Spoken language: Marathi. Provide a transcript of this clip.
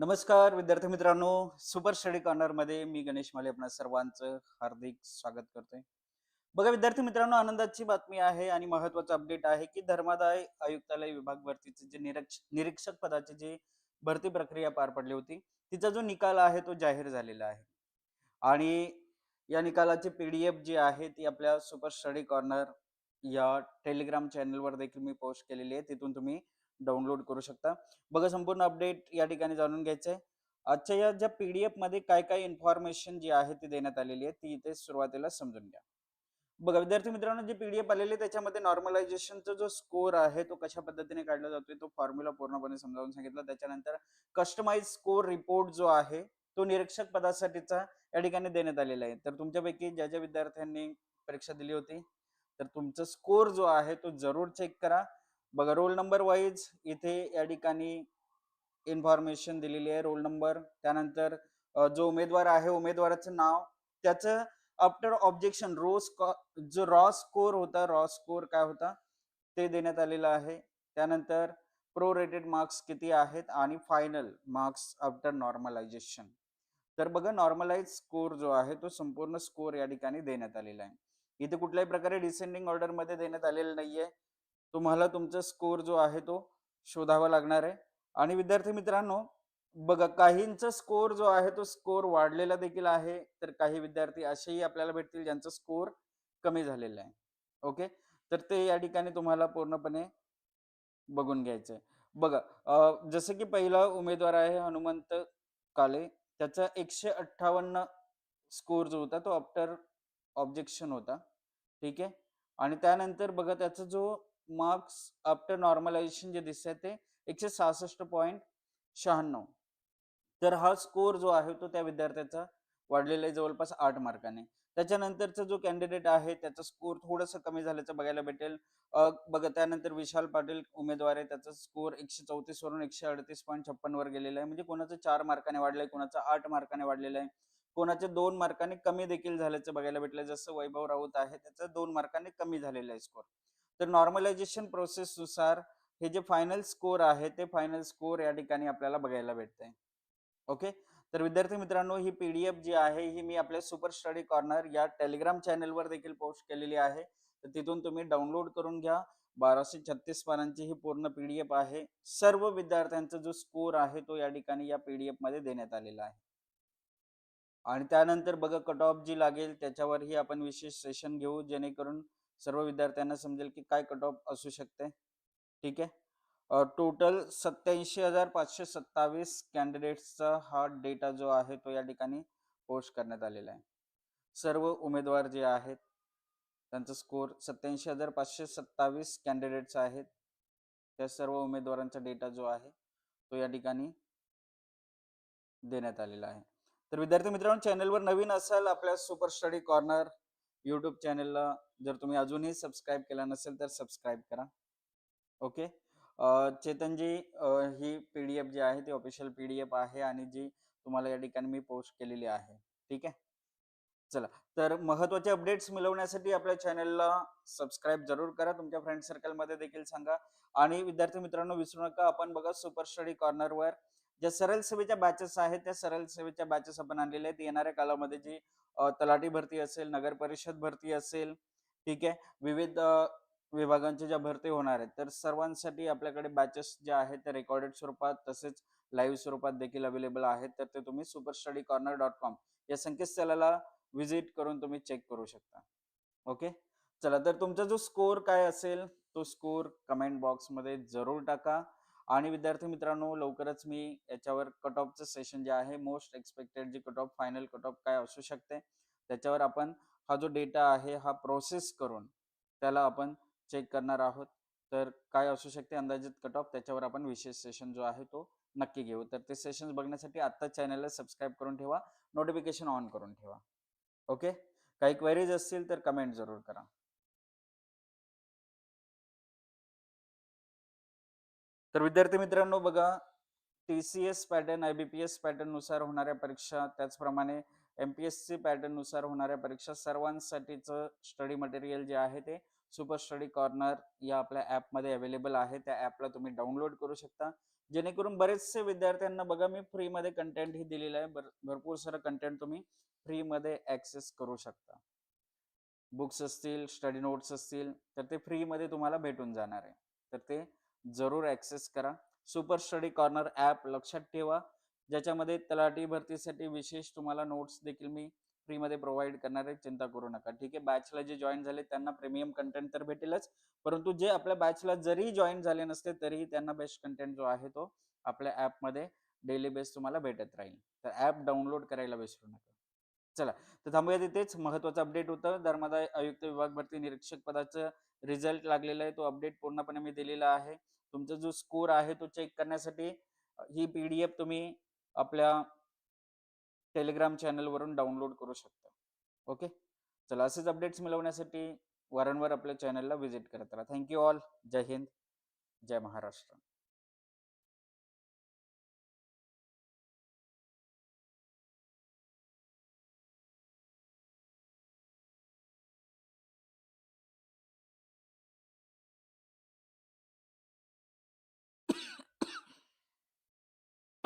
नमस्कार विद्यार्थी मित्रांनो. सुपर स्टडी कॉर्नरमध्ये मी गणेश माले आपणा सर्वांचं हार्दिक स्वागत करतोय. बघा विद्यार्थी मित्रांनो आनंदाची बातमी आहे आणि महत्वाचं अपडेट आहे की धर्मादाय आयुक्तालय विभाग भरतीचे जे निरीक्ष निरीक्षक पदाची जी भरती प्रक्रिया पार पडली होती तिचा जो निकाल आहे तो जाहीर झालेला आहे. आणि या निकालाची पीडीएफ जी आहे ती आपल्या सुपर स्टडी कॉर्नर या टेलिग्राम चॅनलवर देखील मी पोस्ट केलेली आहे. तिथून तुम्ही डाउनलोड करू शकता. बघा संपूर्ण अपडेट या ठिकाणी जाणून घ्यायचं आहे. आजच्या या ज्या पीडीएफमध्ये काय काय इन्फॉर्मेशन जी आहे ती देण्यात आलेली आहे ती इथे सुरुवातीला समजून घ्या. बघा विद्यार्थी मित्रांनो जी पीडीएफ आलेली आहे त्याच्यामध्ये नॉर्मलायझेशनचा जो स्कोर आहे तो कशा पद्धतीने काढला जातोय तो फॉर्म्युला पूर्णपणे समजावून सांगितला. त्याच्यानंतर कस्टमाइज स्कोर रिपोर्ट जो आहे तो निरीक्षक पदासाठीचा या ठिकाणी देण्यात आलेला आहे. तर तुमच्यापैकी ज्या ज्या विद्यार्थ्यांनी परीक्षा दिली होती तर तुमचा स्कोर जो आहे तो जरूर चेक करा. बघा रोल नंबर वाईज इथे या ठिकाणी इन्फॉर्मेशन दिलेली आहे. रोल नंबर त्यानंतर जो उमेदवार आहे उमेदवाराचं नाव त्याचं आफ्टर ऑब्जेक्शन रो जो रॉ स्कोर होता रॉ स्कोर काय होता ते देण्यात आलेलं आहे. त्यानंतर प्रो रेटेड मार्क्स किती आहेत आणि फायनल मार्क्स आफ्टर नॉर्मलायझेशन तर बघा नॉर्मलाइज स्कोर जो आहे तो संपूर्ण स्कोर या ठिकाणी देण्यात आलेला आहे. इथे कुठल्याही प्रकारे डिसेंडिंग ऑर्डरमध्ये देण्यात आलेलं नाहीये. तुम्हाला तुमचा स्कोर जो आहे तो शोधावा लागणार आहे. आणि विद्यार्थी मित्रांनो बघा काहींचा स्कोर जो आहे तो स्कोर वाढलेला देखील आहे तर काही विद्यार्थी असेही आपल्याला भेटतील ज्यांचा स्कोर कमी झालेला आहे. ओके? तर ते या ठिकाणी तुम्हाला पूर्णपणे बघून घ्यायचंय बघा जसं की पहिला उमेदवार आहे हनुमंत काले त्याचा एकशे अठ्ठावन्न स्कोर जो होता तो आफ्टर ऑब्जेक्शन होता. ठीक आहे? आणि त्यानंतर बघा त्याचा जो मार्क्स आफ्टर नॉर्मलायझेशन जे दिसत आहे ते एकशे सहासष्ट पॉईंट शहाण्णव. तर हा स्कोर जो आहे तो त्या विद्यार्थ्याचा वाढलेला आहे जवळपास आठ मार्काने त्याच्यानंतरचा जो कॅन्डिडेट आहे त्याचा स्कोर थोडासा कमी झाल्याचं बघायला भेटेल. बघा त्यानंतर विशाल पाटील उमेदवार आहे त्याचा स्कोर एकशे चौतीस वरून एकशे अडतीस पॉईंट छप्पन वर गेलेला आहे. म्हणजे कोणाचं चार मार्काने वाढलंय कोणाचा आठ मार्काने वाढलेलं आहे. कोणाच्या दोन मार्काने कमी देखील झाल्याचं बघायला भेटलं जसं वैभव राऊत आहे त्याचा दोन मार्काने कमी झालेला आहे स्कोर तर नॉर्मलायझेशन प्रोसेस नुसार हे जे फायनल स्कोर आहे ते फायनल स्कोर या ठिकाणी आपल्याला बघायला भेटतंय. ओके? तर विद्यार्थी मित्रांनो ही पीडीएफ जी आहे ही मी आपल्या सुपर स्टडी कॉर्नर या टेलिग्राम चॅनलवर देखील पोस्ट केलेली आहे. तर तिथून तुम्ही डाउनलोड करून घ्या. बाराशे छत्तीस पानांची ही पूर्ण पीडीएफ आहे. सर्व विद्यार्थ्यांचा जो स्कोर आहे तो या ठिकाणी या पीडीएफमध्ये देण्यात आलेला आहे. आणि त्यानंतर बघा कट ऑफ जी लागेल त्याच्यावरही आपण विशेष सेशन घेऊ जेणेकरून सर्व विद्यार्थ्यांना समजेल की काय कट ऑफ असू शकते. ठीक आहे? टोटल सत्याऐंशी हजार पाचशे सत्तावीस कॅन्डिडेट्सचा हा डेटा जो आहे तो या ठिकाणी पोस्ट करण्यात आलेला आहे. सर्व उमेदवार जे आहेत त्यांचा स्कोर सत्याऐंशी हजार पाचशे सत्तावीस कॅन्डिडेट्स आहेत. त्या सर्व उमेदवारांचा डेटा जो आहे तो या ठिकाणी देण्यात आलेला आहे. तर विद्यार्थी मित्रांनो चॅनलवर नवीन असाल आपल्या सुपर स्टडी कॉर्नर युट्यूब चॅनलला जर तुम्ही अजूनही सबस्क्राईब केला नसेल तर सबस्क्राईब करा. ओके चेतनजी ही पी डी एफ जी आहे ती ऑफिशियल पी डी एफ आहे आणि जी तुम्हाला या ठिकाणी मी पोस्ट केलेली आहे. ठीक आहे? चला तर महत्त्वाचे अपडेट्स मिळवण्यासाठी आपल्या चॅनलला सबस्क्राईब जरूर करा. तुमच्या फ्रेंड सर्कलमध्ये देखील सांगा. आणि विद्यार्थी मित्रांनो विसरू नका आपण बघा सुपर स्टडी कॉर्नरवर ज्या सरळ सेवेच्या बॅचेस आहेत त्या सरळ सेवेच्या बॅचेस आपण आणलेल्या आहेत. येणाऱ्या कालामध्ये जी तलाठी भरती असेल नगर परिषद भरती असेल ठीक आहे? विविध विभागांच्या ज्या भरती होणार आहेत तर सर्वांसाठी आपल्याकडे बॅचेस ज्या आहेत त्या रेकॉर्डेड स्वरूपात तसेच लाईव्ह स्वरूपात देखील अवेलेबल आहेत. तर ते तुम्ही super study corner dot com या संकेतस्थळाला व्हिजिट करून तुम्ही चेक करू शकता. ओके चला तर तुमचा जो स्कोर काय असेल तो स्कोर कमेंट बॉक्समध्ये जरूर टाका. आणि विद्यार्थी मित्रांनो लवकरच मी याच्यावर कट ऑफचं सेशन जे आहे मोस्ट एक्सपेक्टेड जी cut off final cut off काय असू शकते त्याच्यावर आपण हा जो डेटा आहे हा प्रोसेस करून त्याला आपण चेक करणार आहोत. तर काय असू शकते अंदाजित कट ऑफ त्याच्यावर आपण विशेष सेशन जो आहे तो नक्की घेऊ. तर ते सेशन बघण्यासाठी आत्ता चॅनलला सबस्क्राईब करून ठेवा नोटिफिकेशन ऑन करून ठेवा. ओके काही क्वेरीज असतील तर कमेंट जरूर करा. तर विद्यार्थी मित्रांनो बघा T C S pattern I B P S पॅटर्ननुसार होणाऱ्या परीक्षा त्याचप्रमाणे एम पी एस सी पॅटर्ननुसार होणाऱ्या परीक्षा सर्वांसाठीचं स्टडी मटेरियल जे आहे ते सुपर स्टडी कॉर्नर या आपल्या ॲपमध्ये अवेलेबल आहे. त्या ॲपला तुम्ही डाउनलोड करू शकता. जेणेकरून बरेचसे विद्यार्थ्यांना बघा मी फ्रीमध्ये कंटेंट ही दिलेलं आहे. भरपूर सारं कंटेंट तुम्ही फ्रीमध्ये ॲक्सेस करू शकता. बुक्स असतील स्टडी नोट्स असतील तर ते फ्रीमध्ये तुम्हाला भेटून जाणार आहे. तर ते जरूर ॲक्सेस करा. सुपर स्टडी कॉर्नर ॲप लक्षात ठेवा. ज्याच्यामध्ये तलाठी भरतीसाठी विशेष तुम्हाला नोट्स देखील मी फ्रीमध्ये प्रोव्हाइड करणार आहे. चिंता करू नका. ठीक आहे? बॅचला जे जॉईन झाले त्यांना प्रीमियम कंटेंट तर भेटेलच. परंतु जे आपल्या बॅचला जरी जॉईन झाले नसते तरीही त्यांना बेस्ट कंटेंट जो आहे तो आपल्या ॲपमध्ये डेली बेस तुम्हाला भेटत राहील. तर ॲप डाउनलोड करायला विसरू नका. चला तर थांबूया तिथेच महत्वाचं अपडेट होतं. धर्मादाय आयुक्त विभाग भरती निरीक्षक पदाचं रिझल्ट लागलेला आहे. तो अपडेट पूर्णपणे मी दिलेला आहे. तुमचा जो स्कोर आहे तो चेक करण्यासाठी ही पी डी एफ तुम्ही आपल्या टेलिग्राम चॅनलवरून डाउनलोड करू शकता. ओके चला असेच अपडेट्स मिळवण्यासाठी वारंवार आपल्या चॅनलला व्हिजिट करत राहा. थँक्यू ऑल जय हिंद. जय महाराष्ट्र.